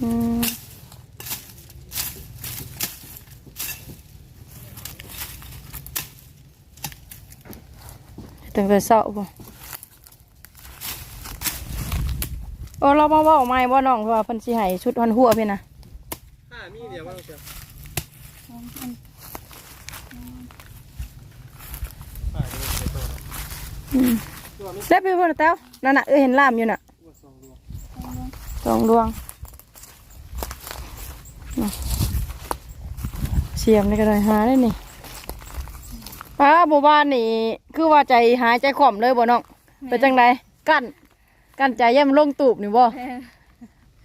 อืมตั้งแต่เช้าบ่โอ้เรามาเว่าไม่ว่าน้องเพราะว่าเพิ่นสิให้ชุดหันหัวพี่นะห้ามีเดียวว่าเชียวห้าเดียวเดี๋ยวโตนะอืมได้ไปบ่ล่ะแต้วนั่นน่ะเอ้ยเห็นล่ามอยู่น่ะว่าสองดวง สองดวงน่ะ เสียมนี่ก็ได้หาได้นี่ป้าหมู่บ้านนี่ คือว่าใจหายใจข่อมเลยบ่น้องเป็นจังไดกั้นกั้นใจย่ำลงตูบนี่บ่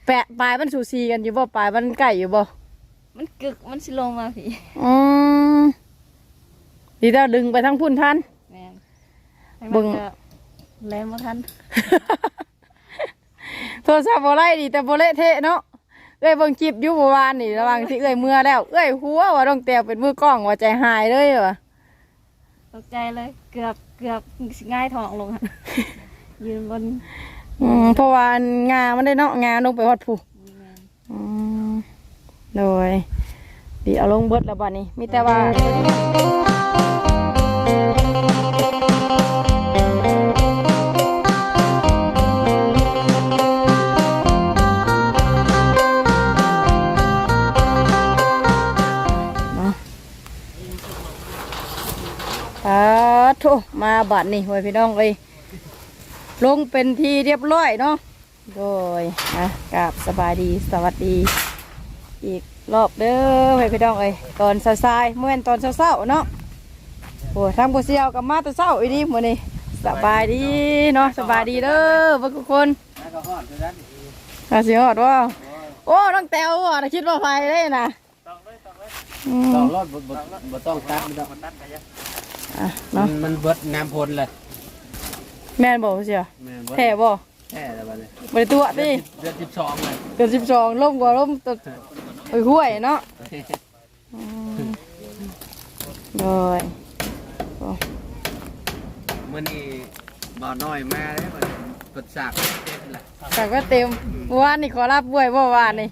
แปะปลายมันสูสีกันอยู่บ่ปลายมันใกล้อยู่บ่มันกึกมันสิลงมาพี่อืมดีแล้วดึงไปทั้งพุ่นทันแม่นเบิ่งแลมบ่ทันโทรศัพท์บ่ไล่ดีแต่บ่เละเทะเนาะ เอ้ยเบิ่งคลิปอยู่เมื่อวานนี่ระหวังที่เอ้ยเมื่อแล้ว เอ้ยหัวว่าต้องแตวเป็นมือกล้องว่าใจหายเลยว่ะตกใจเลยเกือบเกือบสิง่ายท้องลงอะ ยืนบนอืมเพราะว่างามันได้เนาะงาลงไปฮอดผู้แม่นอืมโดยดีเอาลงเบิดแล้วบัดนี้ มีแต่ว่าเนา โถมาบัดนี้ไว้พี่น้องเอ้ยลงเป็นทีเรียบร้อยเนาะโดยนะกราบสบายดีสวัสดี อีกรอบเด้อให้พี่น้องเอ้ยตอนสายๆเมื่อตอนเช้าๆเนาะโอ้ทางบุเซียวกับมาแตะเช้าอีดีมื้อนี้สบายดีเนาะสบายดีเด้อเบ่ทุกคนแล้วก็ห่อนเท่านั้นอาสิฮอดว่าโอ้น้องแต้วอะคิดว่าไฟได้นะอืมต้องรอดบ่บ่บ่ต้องตัดไม่ต้องตัดไปยัง อะมัเนาะนมันเบิดน้ำพลเลยแม่นบ่เสียแม่นเบิดแท้บ่แท้แล้วบัดนี้บ่ได้ตัวติเดือนสิบสองเลยเกิน12ล่มกว่าล่มตะโอ้ยห้วยเนาะอืมโดยมื่อนี้บ่อน้อยมาเลยมันกดสากเต็มเลยจากว่าเต็มเมื่อวานนี่ขอรับบ้วยเมื่อวานนี่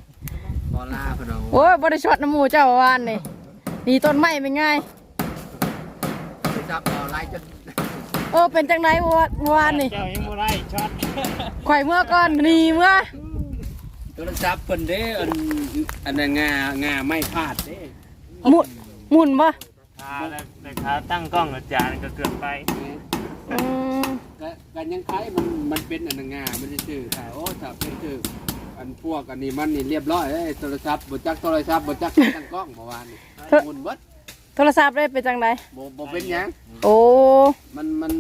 บ่อลาพนองโอ้ยบริช็อตน้ำหมูเจ้าเมื่อวานนี่นี่ต้นไม้เป็นไง จับบ่อไล่จนโอ้เป็นจังไรเมื่อวานเมื่อวานนี่เจ้ายังบ่ได้ช็อตข่อยเมื่อก่อนหนีเมื่อโทรศัพท์เพิ่นเด้อันอันนั้นงางาไม่พลาดเด้หมุนหมุนปะขาแล้วแต่ขาตั้งกล้องอาจารย์ก็เกือบไปอืมก็กันยังคล้ายมันมันเป็นอันนั้นงามันจะชื่อค่ะโอ้ถ้าเป็นชื่ออันพวกอันนี้มันนี่เรียบร้อยเอ้ยโทรศัพท์บ่จักโทรศัพท์บ่จักตั้งกล้องเมื่อวานนี่หมุนเบิด โทรศัพท์ได้เป็นจังไรบ่บ่เป็นหยังโอ้มันมัน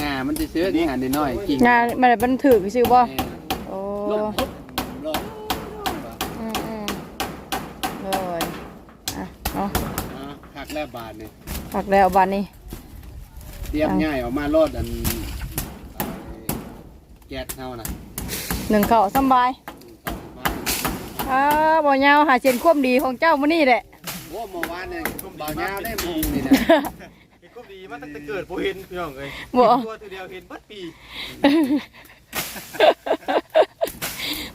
งามันจะซื้องาน้อยๆกิ่งงานมันบันถึกชื่อบ่แม่โอ้ลงปุ๊บลงอืมอืมเลยอะเนาะอ่าคักแล้วบาทนี่ผักแล้วบานนี้เตรียมง่ายออกมาโลดอันไอ้แก๊สเฮาน่ะหนึ่งเข่าวสำบายอ่าบ่ยาวหาเชียนควมดีของเจ้ามื้อนี้แหละ โอ้เมื่อวานเนี่ยบ่าวยาวได้มุงนี่นะเห็นก็ดีมาตั้งแต่เกิดบ่เห็นพี่น้องเอ้ยบ่ตัวตัวเดียวเห็นเบัดปี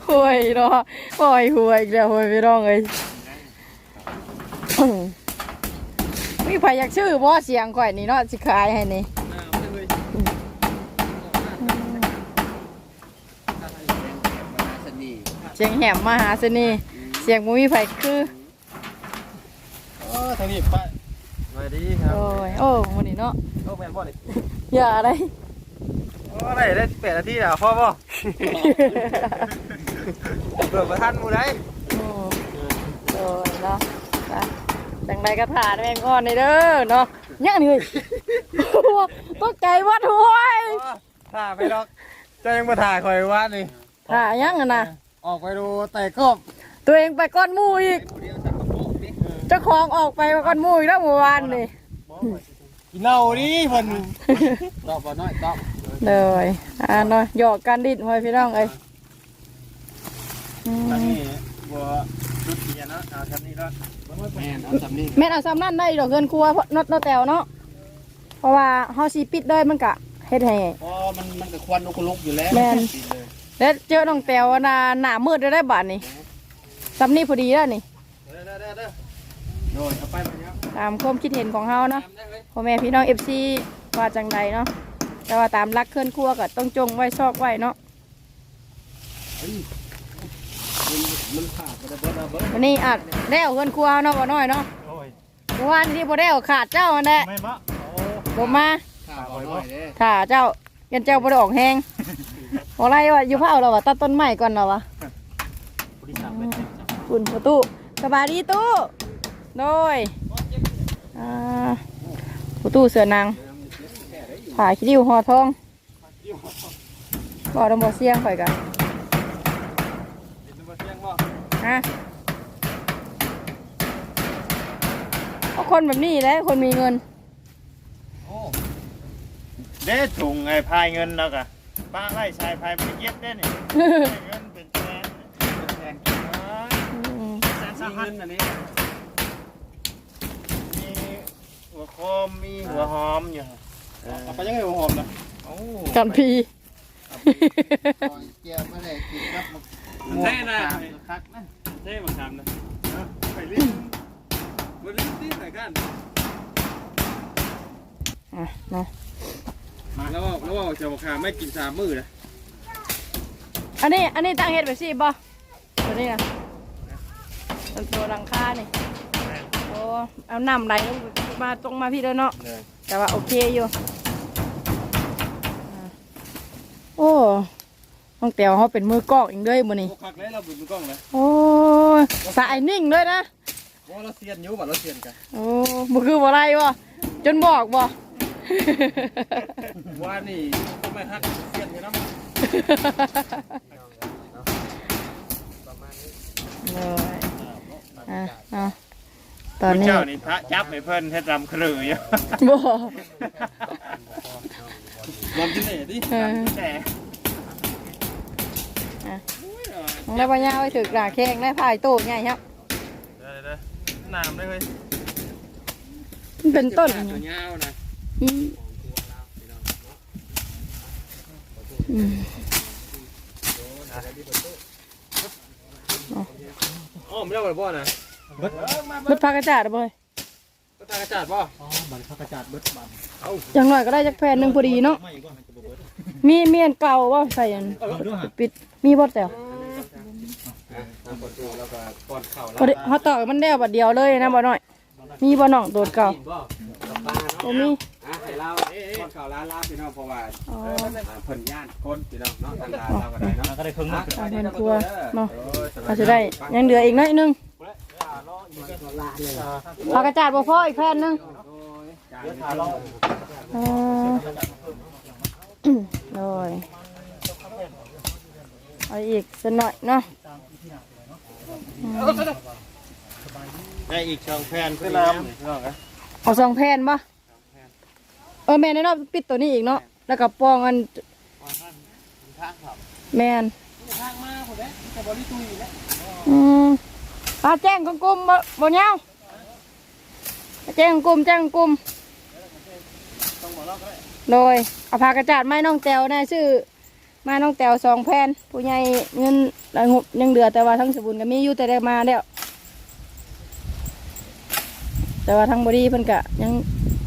ห่วยเนาะห่วยห่วยอีกแล้วห่วยพี่น้องเอ้ยมีใครอยากชื่อบ่เสียงข่อยนี่เนาะสิขายให้นี่สนีเสียงแหมมหาเสน่ห์เสียงบ่มีไผคือโอ้ทางนี้ไปสวัสดีครับโอ้ยโอ้มื้อนี้เนาะโอ้แม่นบ่นี่อย่าได้โอ้ได้ได้แปดนาทีแล้วพ่อบ่เบิกบ่ทันหมู่ใดอืมโอ้ยเนาะนะจังไดก็ถ่าแม่งอ่อนนี่เด้อเนาะยังนี่เฮ้ยตกใจวัดห้วยถ่าไปดอกเจ้ายังบ่ถ่าข่อยว่านี่ถ่ายังอะนะออกไปดูแต่กบตัวเองไปก้อนหมูอีก เจ้าของออกไปก้อนหมูอีกแล้วเมื่อวานนี่กินเหล้าดิเพิ่นตอบบ่น้อยตอบเลยอ่าเนาะหยอกกันดิดหอยพี่น้องเอ้ยอืมอันนี้บ่ชุดเกียร์เนาะเอาชั้นนี้เนาะแม่นเอาสำนี้แม่นเอาซ้ำนั่นได้ดอกเงินครัวเพราะนดนดแตวเนาะเพราะว่าเฮาสิปิดเลยมันกะเฮ็ดให้ เพราะมันมันก็ควันอุกลุกอยู่แล้วแม่น แล้วเจอน้องแตวน่ะหน้ามืดได้ได้บาดนี้ซ้ำนี่พอดีแล้วนี่เด้อเด้อเด้อเด้อโด ยเอาไปมาเนี่ยตามความคิดเห็นของเฮาเนาะทำได้เลยพ่อแม่พี่น้องเอฟซีว่าจังใดเนาะแต่ว่าตามรักเคลื่อนครัวก็ต้องจงไว้ซอกไว้เนาะมันมันขาดไปแล้วเบิดเอาเบิดวันนี้อาจได้เอาเคลื่อนครัวเนาะบ่น้อยเนาะโอ้ยเมื่อวานที่บ่ได้เอาขาดเจ้าอันแหละไม่มะโอ้บ่มาข้าวเอาหน่อยเด้ค่ะเจ้ายันเจ้าบ่ได้ออกแฮงบ่ไรว่าอยู่เผาเราว่าตัดต้นไม้ก่อนเราวะบริษัทเป็นคุณประตูสบายดีตู้ โดยอ่าประตูเสือนางผ่าขี้ริ้วห่อทองบ่ต้องบ่เสียงข่อยกันเป็นตัวเสียงบ่ฮะเอาคนแบบนี้แหละคนมีเงินโอ้เด้ถุงไอ้พายเงินแล้วก็ป้าไล่ชายพายไปเย็บได้เนี่ยเงินเป็นแสนแทนอ๋ออืมแสนสามีหัเงิสนอันนี้ หัวโคมมีหัวหอมอยู่เออเอาไปยังไงหัวหอมนะโอ้กันพีเกี่ยวมาเลยกินกับมะเท่นะคักนะเท่มาทำนะไปลิ้นมันลิ้นที่ไหนกันอะเนาะแล้วว่าแล้วว่าจะบอกขาไม่กินสามมื้อนะอันนี้อันนี้ตั้งเฮ็ดไปสิบ่ตัวนี้นะตัวตัวหลังคานี่โอ้ เอาน้ำไหลลงมาตรงมาพี่เด้อเนาะเลยแต่ว่าโอเคอยู่อ่าโอ้น้องแต๋วเขาเป็นมือกล้องอีกด้วยมื้อนี้โอ้คักเลยเราบุญมือกล้องเลยโอ้ยสายนิ่งด้วยนะว่าเราเสียนอยู่บ่เราเสียนกันโอ้บ่คือบ่ไรบ่จนบอกบ่ ว่านี่ไม่ฮักเสียนอยู่น้ำเลยอะเนาะ ตอนพระนี้เจ้านี่พระจับให้เพิ่นให้รำครืออยู่บ่ลองกินเลยดิเออแต่ของแล้วปัญญาไว้ถือกระแข้งได้พายตู้ใหญ่ครับเด้อเด้อน้ำได้เว้ยมันเป็นต้นตัวยาวนะอืมอืมอ๋อไม่ได้บ่บ่นะ เบิดเบิดพากระจาดบ่เฮ้ยก็ตากระจาดบ่อ๋อบันกระจาดเบิดบันอย่างน้อยก็ได้จักแผ่นหนึงพอดีเนาะไม่ก็มันจะบ่เบิดมีเมียนเก่าว่าใส่อันเออดูฮะปิดมีบ่แต่วทำประตูแล้วก็ป้อนข้าวพอดีเฮาตอกมันแล้วบัดเดียวเลยนะบ่น้อย มีบ่น้องโดดเก่ากินบ่กับปลาโอ้เนาะมีอะให้เราป้อนข้าวร้านลาบพี่น้องเพราะว่าอ๋อเพิ่นย่านคนพี่น้องเนาะทางร้านเราก็ได้เนาะก็ได้ครึ่งนึงตามเพิ่นครัวเนาะเราจะได้ยังเหลืออีกน้อยหนึง พากระจาดบ่พออีกแผ่นหนึงเดี๋ยวถามเราอ่าโอ้ยเอาอีกสักหน่อยเนาะได้อีกสองแผ่นคือน้ำนี่น้องนะเอาสองแผ่นปะเออแม่นเนาะปิดตัวนี้อีกเนาะแล้วก็ปองอันแม่นอืม อาแจ้งของกลุ่มบ่บ่เนี้ยแจ้งของกลุ่มแจ้งของกลุ่มโดยเอาพากระจาดไม้น้องแตวนะชื่อไม้น้องแตวสองแผ่นผู้ใหญ่เงินรายงบยังเหลือแต่ว่าทั้งสบุญก็มีอยู่แต่ได้มาแล้วแต่ว่าทั้งบดีเพิ่นกะยัง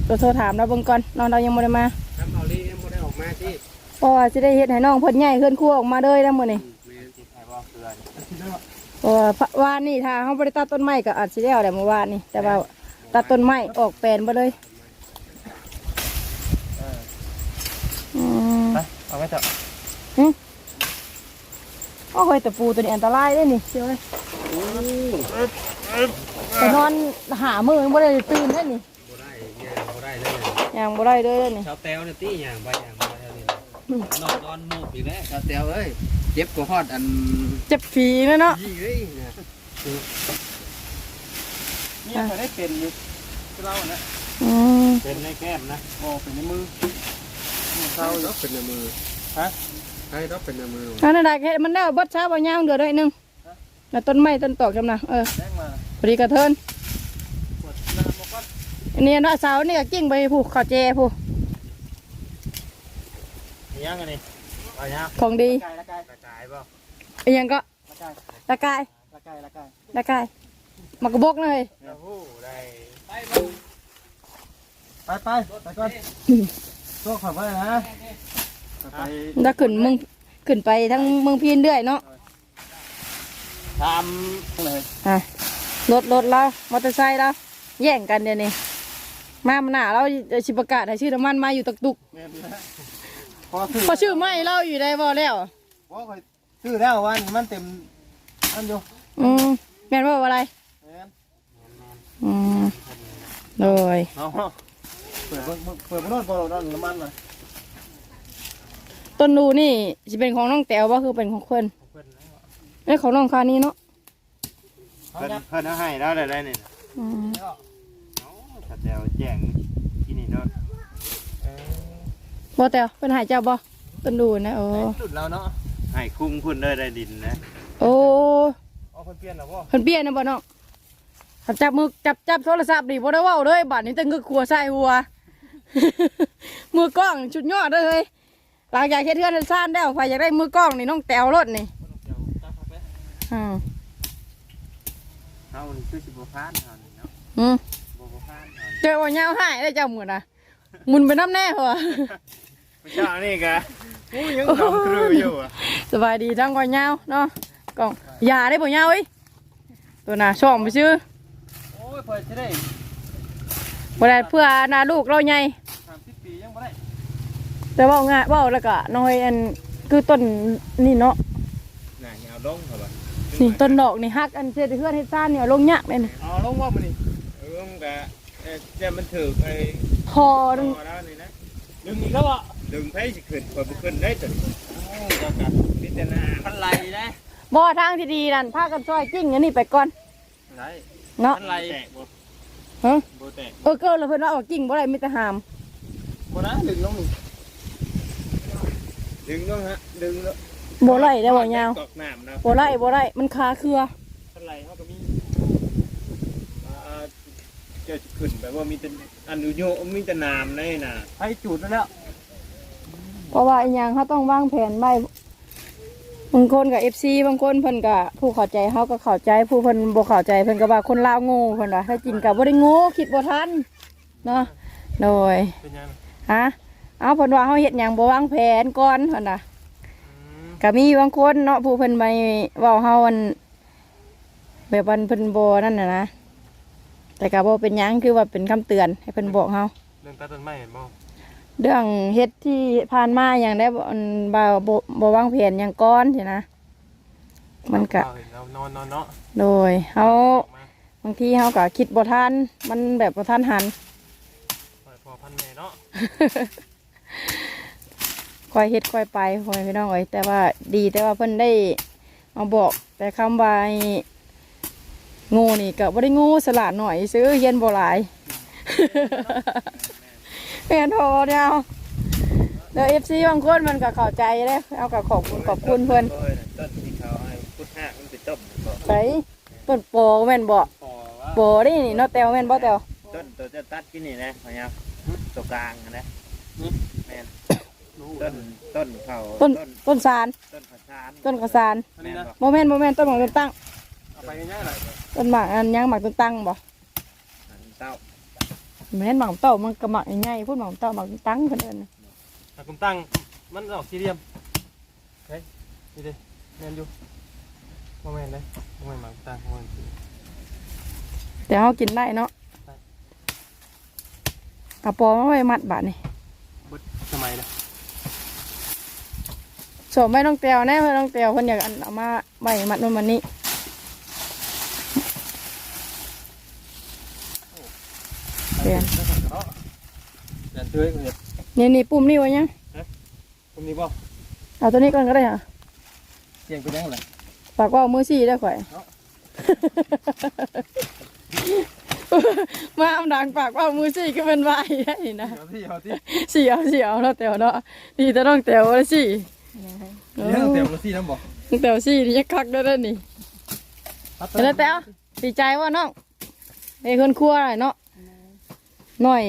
ตัวโทรถามเราเบิ่งก่อนน้องเรายังบ่ได้มาน้ำเอาลียังบ่ได้ออกมาที่เพราะว่าจะได้เฮ็ดให้น้องเพิ่นใหญ่ขึ้นครัวออกมาเลยแล้วมื้อนี้ แม่นสิให้ว่าเกลือนี่ เพราะว่าพะวานนี่ถ้าเฮาบ่ได้ตัดต้นไม้ก็อาจสิแล้วแหละเมื่อวานนี่แต่ว่าตัดต้นไม้ออกแปลนบ่เลยอืมไปเอาไว้เถอะโอ้ยตะปูตัวนี้อันตรายเด้นี่เชียวเลยไปนอนหามือบ่ได้ตื่นเด้นี่บ่ได้ย่างบ่ได้เลยยังบ่ได้เลยเด้นี่ ชาวแตวเนี่ยตี้ย่างไปย่างบ่ได้เลยนอนนอนมูกอีกแล้วชาวแตวเอ้ย เจ็บกว่าฮอดอันเจ็บฝีนะเนาะยี่เอ้ยเนี่ยนี่เคยได้เป็นอยู่คือเราเนี่ยอืมเป็นในแก้มนะโอ้เป็นในมือเศร้าดอกเป็นในมือฮะให้ดอกเป็นในมืออันนั้นได้เฮ็ดมันแล้วเบิดเช้าบ่ยาวเหลือได้นึงแล้วต้นไม้ต้นตอกจำนะเออแจ้งมาพอดีกระเทินปวดน้ำบอกว่าอันนี้เนาะเสานี่ก็กิ้งไปผู้ขอเจผู้ยังอัน นี้เอายังของดีกายละกายกระจายบ่อันยังก็ละกายตะกายละละไก่ละไก่ได้ไก่มากระบอกเลยโอ้โหได้ไปบ่ไปไปไปก่อนโซ่ขับไปนะไปถ้าขึ้นมึงขึ้นไปทั้งเมืองพีนเรื่อยเนาะทำเลยอะรถรถแล้วมอเตอร์ไซค์แล้วแย่งกันเดี๋ยวนี้มามันหนาเราชิประกาศให้ชื่อน้ำมันมาอยู่ตุกตุกแม่นนะ พอซื้อพอชื่อไม่เราอยู่ได้บ่แล้วพอคอยซื้อแล้ววันมันเต็มอันอยู่อืมแม่นว่าอะไรแม่นอืมโดยเอาเปิดเบิ่งเปิดเบิ่งโน่นพอเราดันน้ำมันเลยต้นดูนี่จะเป็นของน้องแต๋วว่าคือเป็นของเพื่อนเอ้ยของน้องคานี้เนาะเพิ่นเพิ่นเอาให้แล้วได้ได้นี่อืม ถ้าแจวแจ้งที่นี่เนาะ บ่แต๋วเป็นหายเจ้าบ่ต้นดูนะโอ้หลุดแล้วเนาะให้คุ้งพุ่นเลยได้ดินนะโอ้เอาคนเปลี่ยนแล้วบ่เพิ่นเปลี่ยนนะบ่น้องถ้าจับมือจับจับโทรศัพท์ดิบ่ได้เว้าเลยบัดนี้แต่งึกขัวใส่หัวมือกล้องชุดยอดเลยเฮ้ยหลังจากเฮ็ดเทือนเฮ็ดซ่านแล้วไฟอยากได้มือกล้องนี่น้องแต๋วรถนี่อืมเฮานี่คือสิบ่พานเฮานี่เนาะอืมบ่บ่พานเฮานี่เจอว่าเหงาหายได้เจ้าหมือนะหมุนไปน้ำแน่หัว ไม่ใช่อันนี่กะโอ้ยยังทำครูอยู่อะสบายดีทั้งก่อนเหงาเนาะกล่องอย่าได้บ่เหงาเอ้ยตัวน่ะช่องไปชื่อโอ้ยพอจะได้บ่ได้เพื่ออนาลูกเราใหญ่30ปียังบ่ได้แต่เว่างะเว่าแล้วก็น้อยอันคือต้นนี่เนาะน่ะเอาลงเหรอนี่ต้นดอกนี่ฮักอันเฮ็ดให้เพื่อนเฮ็ดซ่านเนี่ยเอาลงยากเลยนี่เอาลงว่ามันนี่เออมันกะเอ่อจะมันถือไอ้พอต่นึงอแล้วนี่นะดึงอีกแล้วอะ ดึงไผสิขึ้นพอบ่ขึ้นได้ตัวนี้โอ้ก็กะพิจารณามันไหลนะบ่ทางที่ดีนั่นพากันช่วยกิ้งอันนี้ไปก่อนไหลเนาะมันไหลแตกบ่ฮะบ่แตกเออเกินแล้วเพิ่นว่าเอากิ้งบ่ได้มีแต่หามบ่นะดึงลงนี่ดึงลงฮะดึงแล้วบ่ไล่ได้บ่ยาวกอกน้ำนะบ่ไล่บ่ไล่มันคาเครืออะไรเขาก็มีอ่าเจะขึ้นแบบว่ามีแต่อันอุโยมีแต่น้ำเลยนะให้จุดแล้ว เพราะว่าอีหยังเขาต้องวางแผนไว้บางคนกับ FC บางคนเพิ่นก็ผู้เข้าใจเขาก็เข้าใจผู้เพิ่นบ่เข้าใจเพิ่นก็ว่าคนลาวโง่เพิ่นว่าถ้าจริงก็บ่ได้โง่คิดบ่ทันเนาะโดยเป็นยังฮะเอาเพิ่นว่าเฮาเฮ็ดหยังบ่วางแผนก่อนเพิ่นน่ะก็มีบางคนเนาะผู้เพิ่นไปเว้าเฮาอันแบบวันเพิ่นบ่นั่นน่ะนะแต่ก็บ่เป็นหยังคือว่าเป็นคำเตือนให้เพิ่นบอกเฮาเรื่องตัดต้นไม้เห็นบ่ เรื่องเฮ็ดที่ผ่านมาอย่างได้บ่อันบ่บ่บ่วางแผนอย่างก้อนใช่นะ มันก็เห็นเรานอนนอนเนาะโดยเฮาออกมาบางทีเฮาก็คิดบ่ทันมันแบบบ่ทันหันปล่อยพอพันแม่เนาะค่อยเฮ็ดค่อยไปค่อยพี่น้องเอ้ยแต่ว่าดีแต่ว่าเพิ่นได้มาบอก แต่คำว่าไอ้โง่นี่ก็บ่ได้โง่สลาดหน่อยซื้อเย็นบ่หลาย แม่นโทเดียวเดี๋ยว FC บางคนมันก็เข้าใจเด้เอาก็ขอบคุณขอบคุณเพิ่นต้นที่เขาให้พุทธะมันไปต้มบ่ไปต้นโปแม่นบ่ต่อว่าโปนี่นี่เนาะแตวแม่นบ่แตวต้นตัวจะตัดกินนี่นะพยายามตัวกลางนะแม่นต้นต้นเขาต้นต้นต้นสารต้นข้าวสารต้นกระสานอันนี้นะบ่แม่นบ่แม่นต้นหมากต้นตั้งเอาไปง่ายๆเลยต้นหมากอันยังหมากต้นตั้งบ่เต้า แม่นหมากเต้ามันก็หมากใหญ่ๆพูดหมากเต้าหมากต้นตั้งเพิ่นเอิ้นน่ะถ้าคุณตั้งมันออกสี่เหลี่ยมเฮ้ยนี่ดิแมนอยู่โมเมนเลยโมเมนหมังตั้งโมเมนแต่เฮากินได้เนาะเอาปอมาไว้มัดบาดนี่บดสมัยนะสมไม่ต้องแตวแน่เพิ่นต้องแตวเพิ่นอยากอันเอามาไว้มัดนู่นมันนี่ เดี๋ยวเดินเตื้อยเห็ดนี่นี่ปุ่มนี่ไว้ยังตรงนี้ป่ะเอาตัวนี้ก่อนก็ได้ค่ะเสียงเป็นยังไงฝากว่าเอามือสี่ได้ข่อยมาอำดังปากว่าเอามือสี่ก็เป็นวายได้นะเอาที่เอาที่สี่เอาสี่เอาเนาะแตวเนาะดีแต่ต้องแตวเลยสี่เดี๋ยวเต็มมาสี่น้ำบ่ต้องแตวสี่นี่ยักคักได้แล้วนี่เห็นแล้วแตวดีใจว่าน้องในคนครัวหน่อยเนาะ หน่อย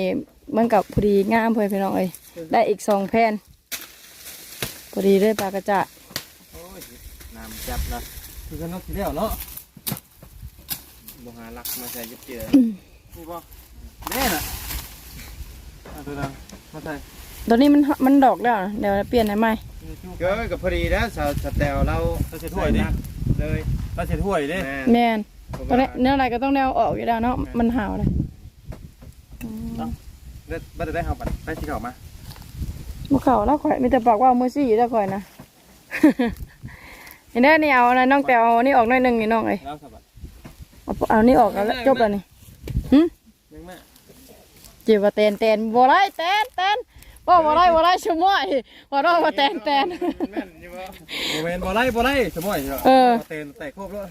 มันกับพอดีงามเพื่อนพี่น้องเอ้ยได้อีกสองแผ่นพอดีได้ปลากระจะน้ำจับนะคือกันนกสีเหลี่ยวเนาะโบ่หาหลักมาใส่ยึดเจือนี่บ่แน่น่ะเอาตัวนั้นมาใส่ตัวนี้มันมันดอกแล้วนะเดี๋ยวเปลี่ยนให้ใหม่ก็กับพอดีแล้วสาวสแตลเราเราเช็ดถ้วยดิเลยเราเช็ดถ้วยดิแม่แม่นเพราะตัวนี้ว่าเนื้ออะไรก็ต้องแนวออกอยู่แล้วเนาะมันห่าวเลย อืมเด็ดบัดได้เฮาปัดไปสิเข้ามาบ่เข่าแล้วข่อยมีแต่ปากว่ามือซี่แล้วข่อยนะ เห็นได้นี่เอานะน้องแต่เอาอันนี่ออกหน่อยหนึงนี่น้องเอ้ยแล้วสบัดเอาเอานี่ออกแล้วจบแล้วนี่ยังแม่จีว่าแตนแตนบ่ได้แตนแตนบ่บ่ได้บ่ได้ชั่วโมงว่าน้องว่าแตนแตน แม่นอยู่บ่บ่แม่นบ่ไล่บ่ไล่สมอยเหรอเออเตนแตกครบแล้ว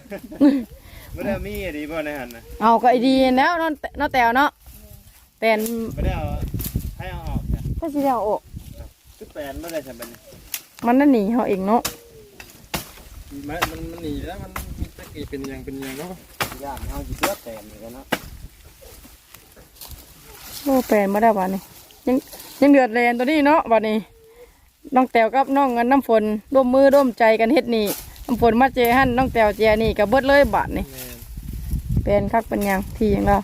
บ่ได้มีอะดีบ่ในหันน่ะเอาก็ไอ้ดีแล้วน้องน้องแตวเนาะ แตนบ่ได้เอาให้เอาออกจ้ะก็สิได้เอาออกคือแปลนบ่ได้ซั่นบัดนี้มันนั่นหนีเฮาเองเนาะมันมันมันหนีแล้วมันมีตะกี้เป็นยังเป็นยังเนาะย่านเฮาสิเลือกแปลนอยู่กันเนาะโอ้แปลนบ่ได้บัดนี้ยังยังเดือดแลนตัวนี้เนาะบัดนี้น้องแตวกับน้องกันน้ำฝนร่วมมือร่วมใจกันเฮ็ดนี่น้ำฝนมาเจหั่นน้องแตวเจนี่ก็เบิดเลยบาดนี่แม่นเป็นคักเป็นหยังที่หยังเรา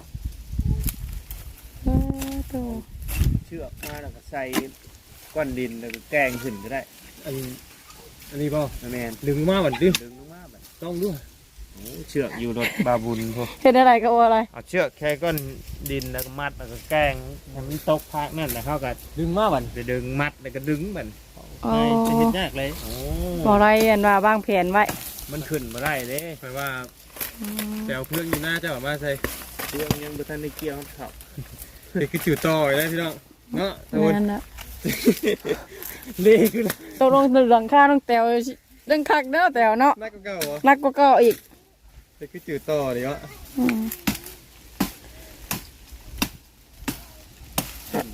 เชือกมาแล้วก็ใส่ก้อนดินแล้วก็แกงขึ้นก็ได้อันอันนี้บ่แม่นดึงมาบัดดิดึงลงมาบัดต้องด้วยโอ้เชือกอยู่รถบาบุญพวกเฮ็ดอะไรก็ว่าอะไรเอาเชือกแค่ก้อนดินแล้วก็มัดแล้วก็แกล้งให้มันตกพักนั่นแล้วเขาก็ดึงมาบัดไปดึงมัดแล้วก็ดึงมันอ๋อจะเห็นยากเลยโอ้บ่อะไรอันว่าบางแผนไว้มันขึ้นมาได้เด้แปลว่าอืมแปลวเพื่อนอยู่หน้าเจ้ามาใส่เรื่องยังบ่ทันได้เกี่ยวกับเขาเด็กคือจู่ต่ออยู่แล้วพี่น้อง เนาะโดนนั่นน่ะเล่ขึ้นตกลงหลังคาต้องแตวเรื่องคักเด้อแตวเนาะนักก็เก่าเหรอนักก็เก็อีกเด็กคือจู่ต่อเดี๋ยวอืม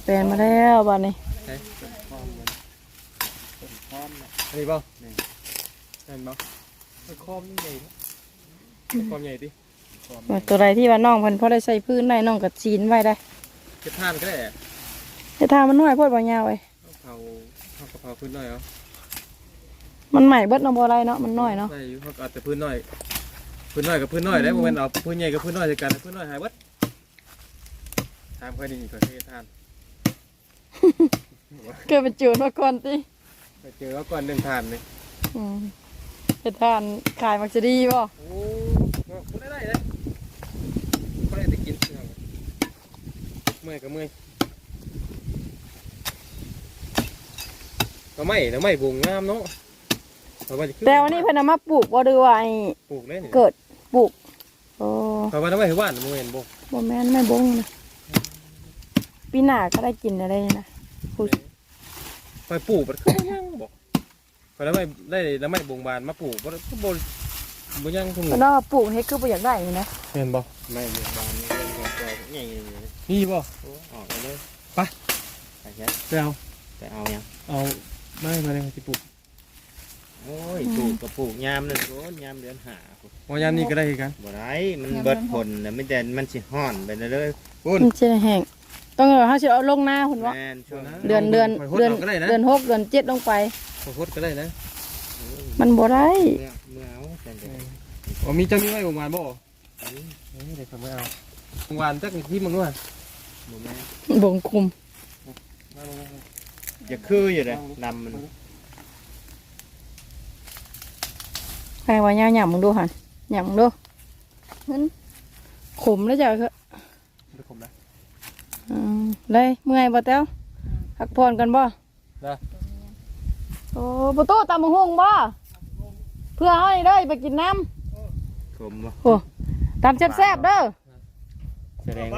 แปลนมาแล้วบัดนี้อันนี้บ่เห็นบ่คอมนี่ใหญ่คอมใหญ่ดิตัวใดที่ว่าน้องเพิ่นพอได้ใส่พื้นได้น้องก็ซีนไว้ได้เก็บท่านก็ได้ แต่ถ้ามันน้อยโพดบ่ยาวไว้เผาเผากะเพราพื้นหน่อยเหรอมันใหม่เบิดเนาะบ่ได้เนาะมันน้อยเนาะใช่อยู่เขาก็เอาแต่พื้นหน่อยพื้นหน่อยกับพื้นหน่อยได้โมเมนเอาพื้นใหญ่กับพื้นหน่อยด้วยกันพื้นหน่อยหายเบิดทามค่อยดีกว่าเททานเกิดเป็นจูนมาก่อนติไปเจอว่าก่อนเดินทานเลยอืมเฮ็ดทานขายมักจะดีบ่โอ้คุณได้ได้เลยก็ได้แต่กินเมื่อยก็เมื่อย ก็ไม่แล้วไม่บุงงามเนาะเอาไว้จะขึ้นแต่วันนี้เพิ่นเอามาปลูกบ่หรือว่าไอ้ปลูกเลยนี่เกิดปลูกโอ้เอาไว้ทำไมถึงว่านโมเมนบ่บ่แม่นไม่บงนะปีหน้าก็ได้กินอะไรนะไปปลูกมันคือบ่ยังบอกไปแล้วไม่ได้แล้วไม่บุงบานมาปลูกบ่ก็บ่บ่ยังทุ่งเพิ่นว่าปลูกเฮ็ดคือบ่อยากได้นี่นะเห็นบ่ไม่เรื่องบานนี่เรื่องของตัวใหญ่นี่บ่โอ้ออกไปเลยไปไปใช่ไปเอาไปเอายังเอา ไม่มาเลยสิปลูกโอ้ยปลูกกับปลูกยามนั่นโอ้ยยามเดือนหาพุ่นมอยามนี่ก็ได้คือกันบ่ได้มันเบิดผลน่ะไม่แต่มันสิฮ้อนไปเรื่อยๆพุ่นมันสิได้แห้งต้องเอาเฮาสิเอาลงหน้าพุ่นว่าแม่นช่วงนั้นเดือนเดือนไปโคตเดืรอนเอาก็ได้นะเดือนหกเดือนเจ็ดลงไปไปโคตรก็ได้นะมันบ่ได้เมื่อเมื่อเอาแต่เดี๋ยวอ๋อมีเจ้ามีไว้บุงบานบ่นี่เด็กผมไม่เอาบุงบานจักที่มึงด้วยบ่แม่นบ่งคุม จะคืออยู่เลยดำมันใครว่าย่าหยำมึงดูหั่นหยำมึงดูนั่นขมแล้วจ้ะคือเดี๋ยวผมนะอืมเลยเมื่อยบ่แต้วพักผ่อนกันบ่ได้โอ้ประตูตามมังหงบ่เพื่อเฮานี่เด้อไปกินน้ขมบ่ำโอ้ตามแซ่บๆเด้อแสดง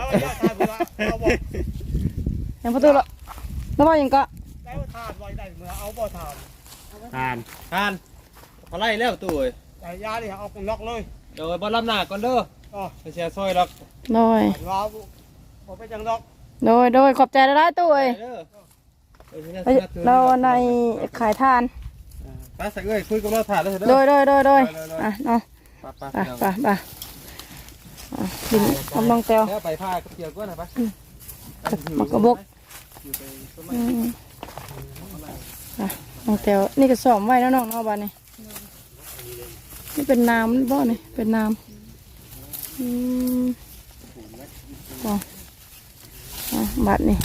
ยังประตูละแล้วว่าหยังก็ ทานทานเขาไล่แล้วตู้เอ้ยแต่ยาดิเอาล็อกเลยเดี๋ยวบอลลำหน้าก่อนเด้ออ๋อไปเชียร์ซอยดอกโดยว้าวผมไปจังล็อกโดยโดยขอบใจได้ตู้เอ้ยเด้อเอ้ยนี่น่เอ้ยสนับสนุนเราในขายทานไปสักเอ้ยคุยกับเราถ่านแล้วเถอะโดเด้อยโดยโดยโดยอะเนาะไปไปไปไปไปอะกินกำลังเตียวแล้วไปผ้ากับเกี่ยวก็นะไปหมักกระบอก อืมอะน้องเตียวนี่ก็สอมไว้แล้วน้องเนาะบ้านนี้นี่เป็นน้ำบ่นี่เป็นน้อืมอ๋ออะบัดนี่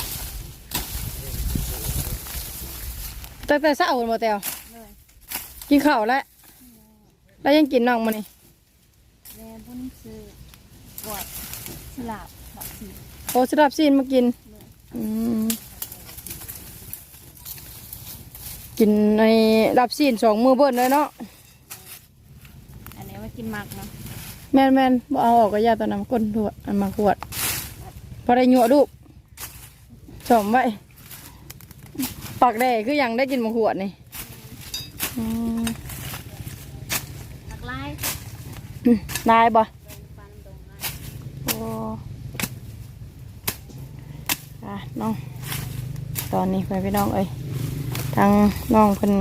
ตั้งแต่เช้าหมดแตวเลยกินข้าวแล้วแล้วยังกินน้องมานี่แม่บุญซื้อบวชสลาบบักสีโอ้สลับซีนมากิน อืม กินในรับซีนสองมือเบิ้ลเลยเนาะอันนี้ไว้กินหมักเนาะแม่นแม่นบ่เอาออกก็ยาตอนน้ำก้นถั่วอันมาขวด พอได้หยวลูกสมไว้ปากแดงคือยังได้กินมาขวดนี่อืมหมักลายนายบ่ปันดงลายโอ้อะน้อง ตอนนี้ไปพี่น้องเอ้ย ทางน้องเพิ่น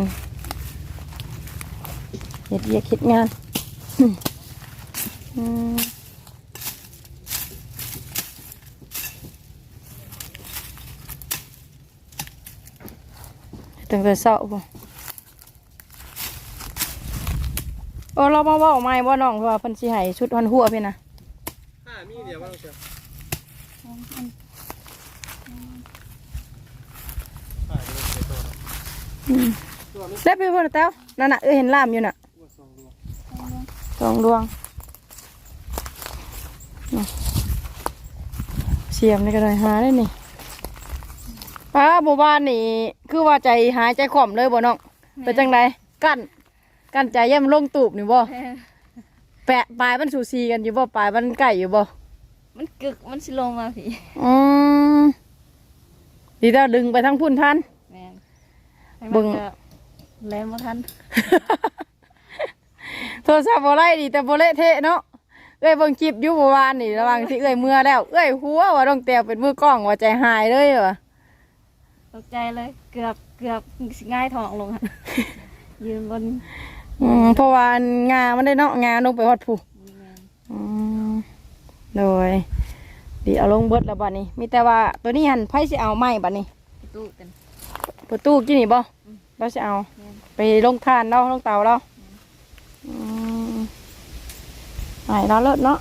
เฮ็ดเวียกเฮ็ดงานตั้งแต่เช้าบ่โอ้เรามาเว่าไม่ว่าน้องเพราะว่าเพิ่นสิให้ชุดหันหัวพี่นะห้ามีเดียวว่าเราเชียวสองอันห้าเดียวเสียตัวเนาะ อืม ได้ไปบ่ล่ะแต้วนั่นน่ะเอ้ยเห็นล่ามอยู่น่ะสองดวงสองดวงน่ะเสียมนี่ก็ได้หาได้นี่ป้าหมู่บ้านนี่ คือว่าใจหายใจข่อมเลยบ่น้องเป็นจังไดกั้นกั้นใจแย่มนลงตูบนี่บ่แม่แปะปลายมันสูสีกันอยู่บ่ปลายมันใกล้อยู่บ่มันกึกมันสิลงมาพี่อืมดีแล้วดึงไปทั้งพุ่นท่านแม่นให้ เบิ่มันงก็แลมบ่ทันโทรศัพท์บ่ไล่ดีแต่บ่เละเทะเนาะเอ้ยเบิ่งคลิปอยู่เมื่อวานนี่ระหวังที่เอ้ยเมื่อแล้ว เอ้ยหัวว่าต้องแตวเป็นมือกล้องว่าใจหายเลยว่ะตกใจเลย เกือบเกือบสิง่ายท้องลงอะยืนบนอืมเพราะว่างามันได้เนาะงาลงไปฮอดผู้นี่แม่นอืมโดยดีเอาลงเบิดแล้วบัดนี้ มีแต่ว่าตัวนี้หันไผสิเอาไม้บัดนี้ประตูเป็น ประตูกี่นี่บ่เราสิเอา ไปลงทานเราลงเตาเราอืมไอ้เราเลิศเนาะ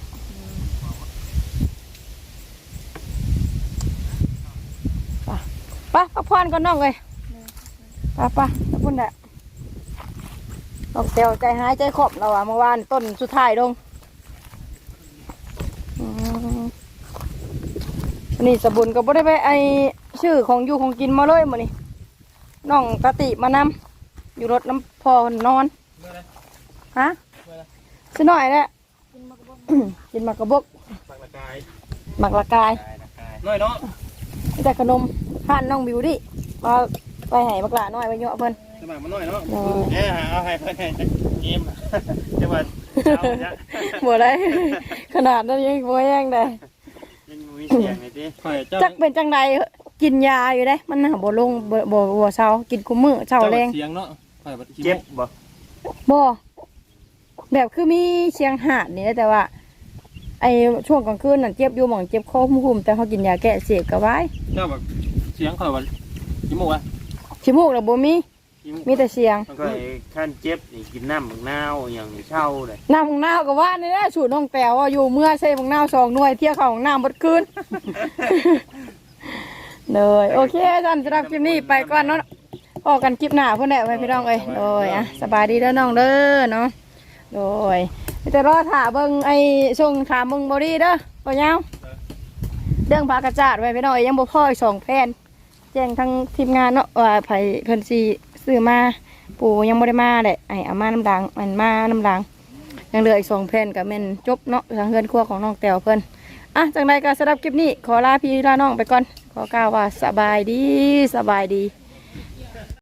ไปไปพักผ่อนก่อนน้องเลยไปไปแล้วพุ่นแหละต้องเตียวใจหายใจขอบเราอะเมื่อวานต้นสุดท้ายลงนี่สบุนก็บ่ได้ไปไอชื่อของอยู่ของกินมาเลยมื้อนี้ น้องตาติมานำอยู่รถน้ำพอเพิ่นนอนเมื่อไรฮะเมื่อไรสิหน่อยแหละกินมากระบอกกินหมากกระบกปากละกายหมากละกายน้อยเนาะมีแต่ขนมผ่านน้องบิวดิมาไปให้บักหลาน้อยไปเยอะเพิ่นสมัครมาน้อยเนาะเนาะเอ๊ะเอาให้เพื่อนให้เกมจังหวัดเช้าเนี่ยบ่ได้ขนาดนั้นยังบ่แห้งได้ยังมีเสียงไงดิข่อยเจ้าจักเป็นจังใด กินยาอยู่ได้ มันน่ะบ่ลงบ่บ่บ่เช้ากินคุมมื้อเช้าแรงเสียงเนาะข่อยบัดขี้เจ็บมุกบ่บ่แบบคือมีเสียงหาดนี่แหละแต่ว่า ไอ้ช่วงกลางคืนน่ะเจ็บอยู่หม่องเจ็บคอหุ่มๆแต่เขากินยาแก้เสพก็ไว้เจ้าแบบเสียงข่อยบัดขี้มุกอะขี้มูกน่ะบ่มีขี้มุกมีแต่เสียงมันก็ไอ้ขั้นเจ็บนี่กินน้ำบักนาวอย่างนี้เช่าเลยน้ำของน้าวก็ว่านี่แหละสูตรน้องแต้วว่าอยู่เมื่อใส่ของน้าวสองหน่วยเที่ยวเขาของน้ำบดคืน เลยโอเคท่านสำหรับคลิปนี้ไปก่อนเนาะพอกันคลิปหน้าเพื่อนแหละไว้พี่น้องเอ้ยโดยอะสบายดีเด้อน้องเด้อเนาะโดยมีแต่รอถ่าเบิ่งไอ้ส่งถามเบิ่งบอดี้เด้อพ่อยาวเรื่องพากระจาดไว้พี่น้องเอ้ยยังบ่พออีกสองแผ่นแจ้งทั้งทีมงานเนาะว่าไผเพิ่นสิซื้อมาปู่ยังบ่ได้มาแหละไอ้เอามาน้ำดังมันมาน้ำดังยังเหลืออีกสองแผ่นกับแม่นจบเนาะทางเฮือนครัวของน้องแต้วเพิ่น อะจังใดก็สำหรับคลิปนี้ ขอลาพี่ลาน้องไปก่อน ขอกล่าวว่าสบายดีสบายดี